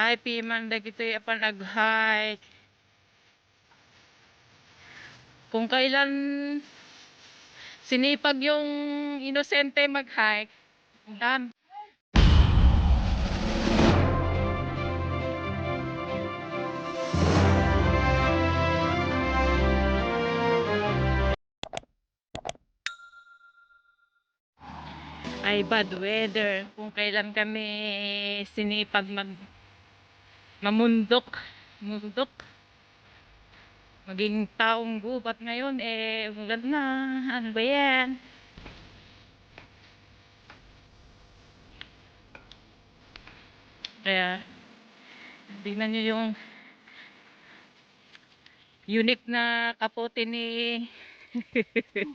Ay, piman dagito apan ag-hike. Kung kailan sinipag yung inosente mag-hike, dan. ay bad weather kung kailan kami sinipag mag mamundok. Mundok. Maging taong gubat ngayon eh ulan na. Ano ba yan? Kaya tingnan nyo yung unique na kapote ni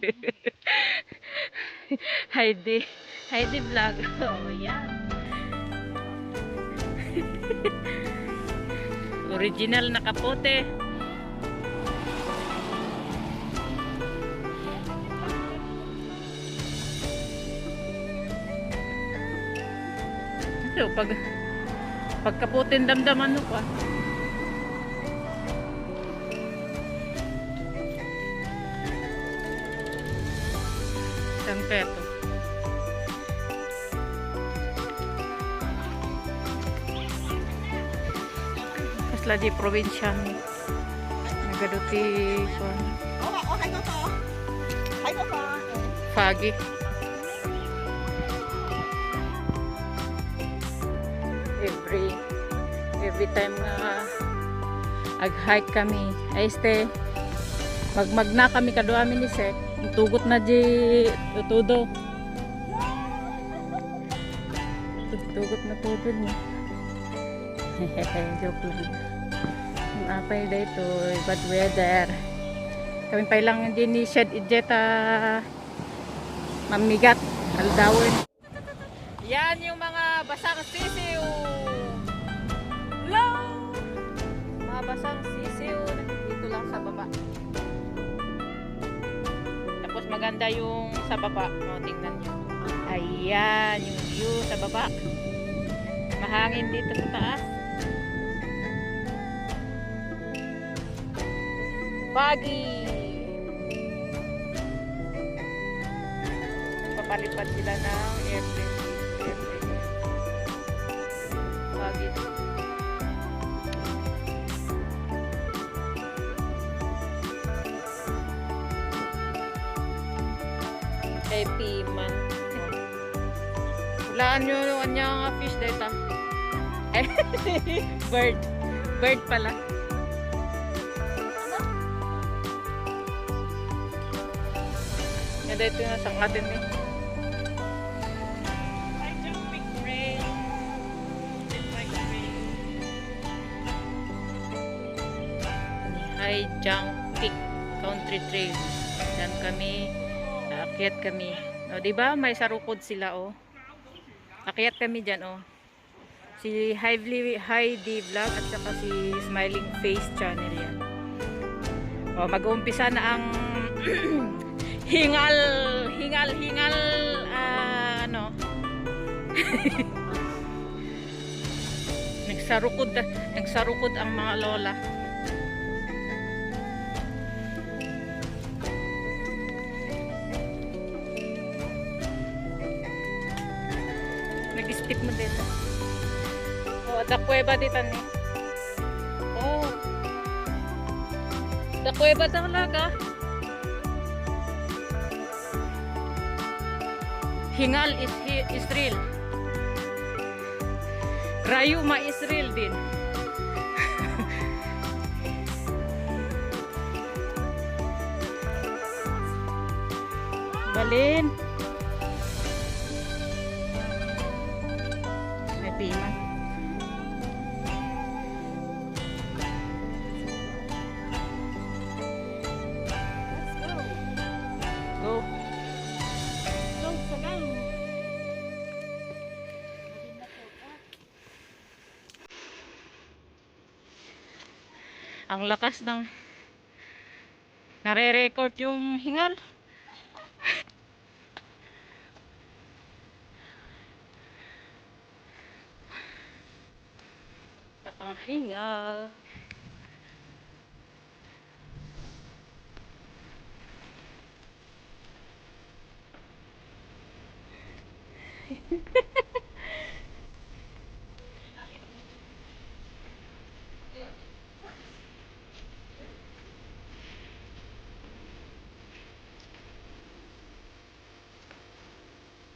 Heidi. Heidi vlog. Oh yan original na kapote. Ito, pag pagkaputin damdaman mo pa. San Pedro Kasla di probinsya ni Nagaduti kon. Fagi every every time nga ag-hike kami ay este magmag na kami kadua ni Sek tugot na di tudo tugot na tudo ni joke lang. ang apay dito bad weather. Kami pa lang din ni shed ijeta mamigat aldawin yan yung mga basang sisiw. Hello? Mga basang sisiw dito lang sa baba. Tapos maganda yung sa baba. O tingnan nyo. Ayan yung view sa baba. Mahangin dito sa taas Baggy papalipad sila ng airplane airplane Baggy Happy man. Hulaan nyo yung kanyang fish. Eh, bird. Bird pala. Yan dito yung sangkatin eh. High Jump Peak Country Trail. Dan kami, aakyat kami. O, di ba? May sarukod sila, oh. Akyat kami dyan, oh. Si Heidi, Heidi Vlog at saka si Smiling Face Channel yan. O, mag-uumpisa na ang hingal, hingal, hingal, ah, ano. nagsarukod, nagsarukod ang mga lola. Nag-step mo dito. Oh, the kuweba dito ni. Oh. The kuweba talaga. Hingal is Israel. Rayuma Israel din. Balin. Ang lakas ng nare-record yung hingal. panghinga.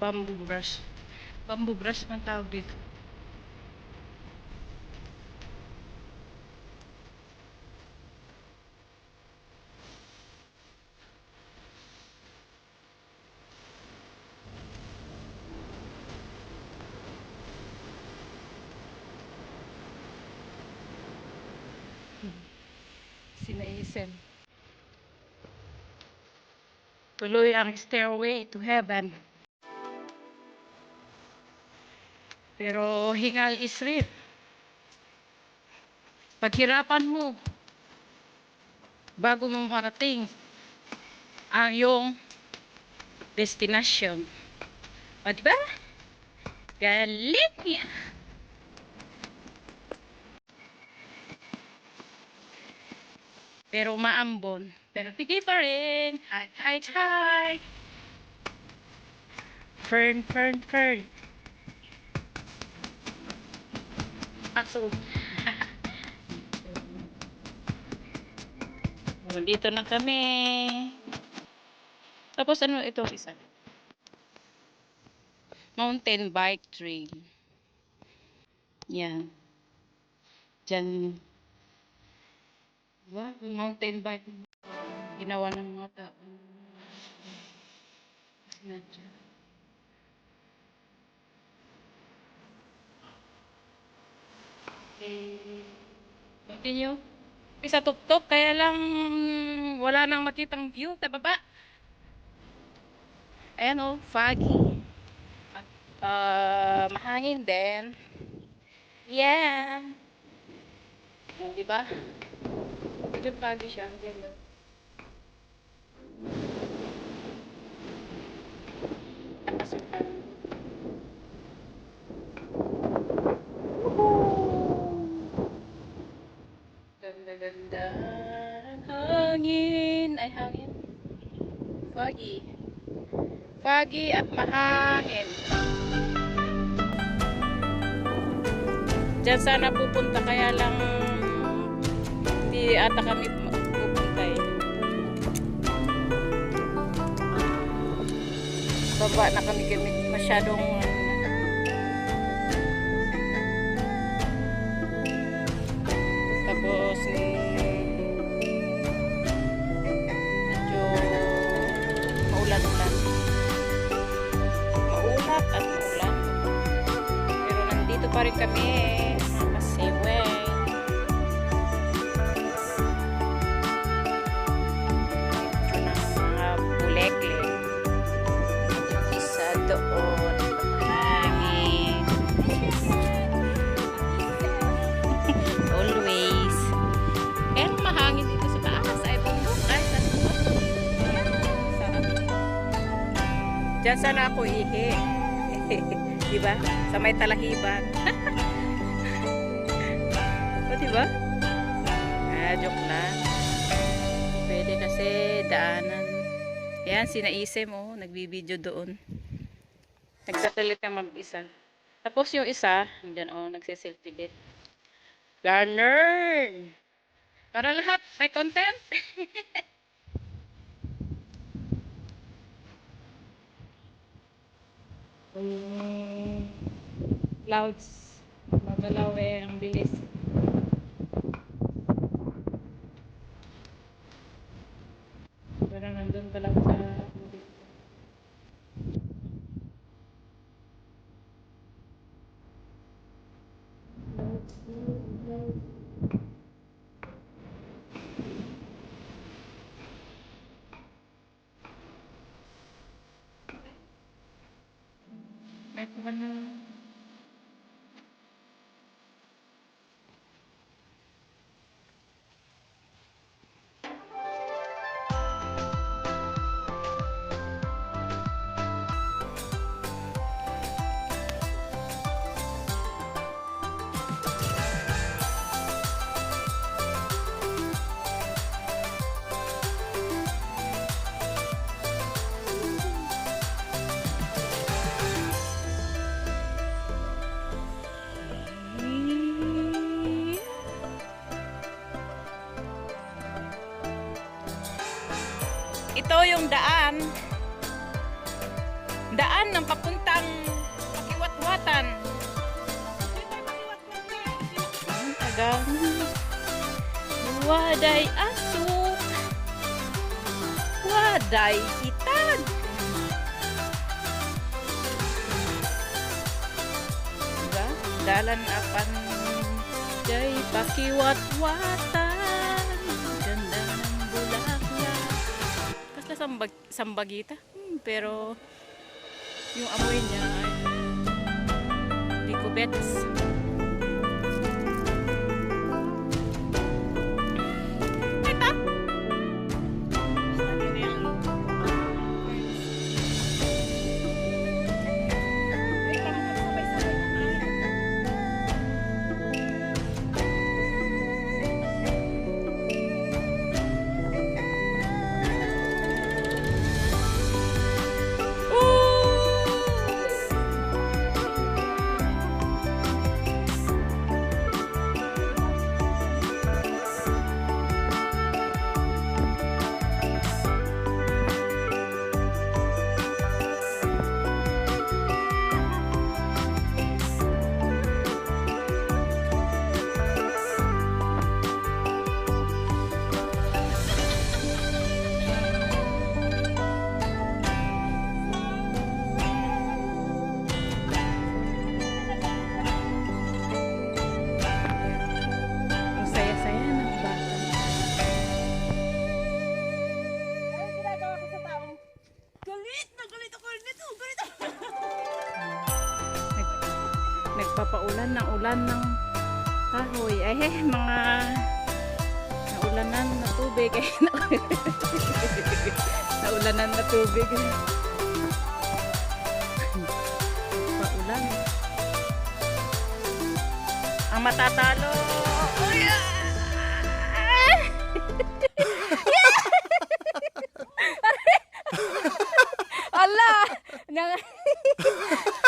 bamboo brush. Bamboo brush man tawag dito. Sinaisip. Tuloy ang stairway to heaven. Pero hingal is real. Paghirapan mo bago mo marating ang iyong destination. O, diba? Galing niya. Pero maambon. Pero sige pa rin. Hi, hi, hi. Fern, fern, fern. Aso. Dito na kami. Tapos ano ito isa? Mountain bike trail. Yan. Diyan. Diba? Mountain bike. Ginawa ng mga tao. Yan Continue. Isa tuktok, kaya lang wala nang makitang view sa baba. Ayan o, foggy. At uh, mahangin din. Yeah. O, diba? Medyo foggy siya. Ang. Foggy. Foggy at mahangin. Diyan sana pupunta kaya lang hindi ata kami pupunta eh. Baba na kami kami masyadong kami kasi way. Mga bulekle. Isa doon. Mahangin. Always. Pero mahangin dito sa taas. Ay, bundok. Ay, sa sarap. Diyan sana ako ihi. Diba? Sa may talahiban. o, diba? Ah, joke lang. Pwede kasi daanan. Ayan, sinaisem mo. Nagbibideo doon. Nagsatelit ka mag-isa. Tapos yung isa, dyan o, oh, nagsiselfie din. Garner! Para lahat, may content. um, Clouds, babalaw eh, ang bilis. Parang nandun pa sa Back one. Yung daan. Daan ng papuntang pakiwatwatan. Ang tagal. Waday asuk. Waday itag. Diba? Dalan apan jay pakiwatwatan. Sambag, sambagita. Hmm, pero yung amoy niya ay di ko nagpapaulan ng ulan ng kahoy. Eh, mga naulanan na tubig. Ay, naulanan na tubig. Paulan. Ang matatalo. Uy, ah! Ala!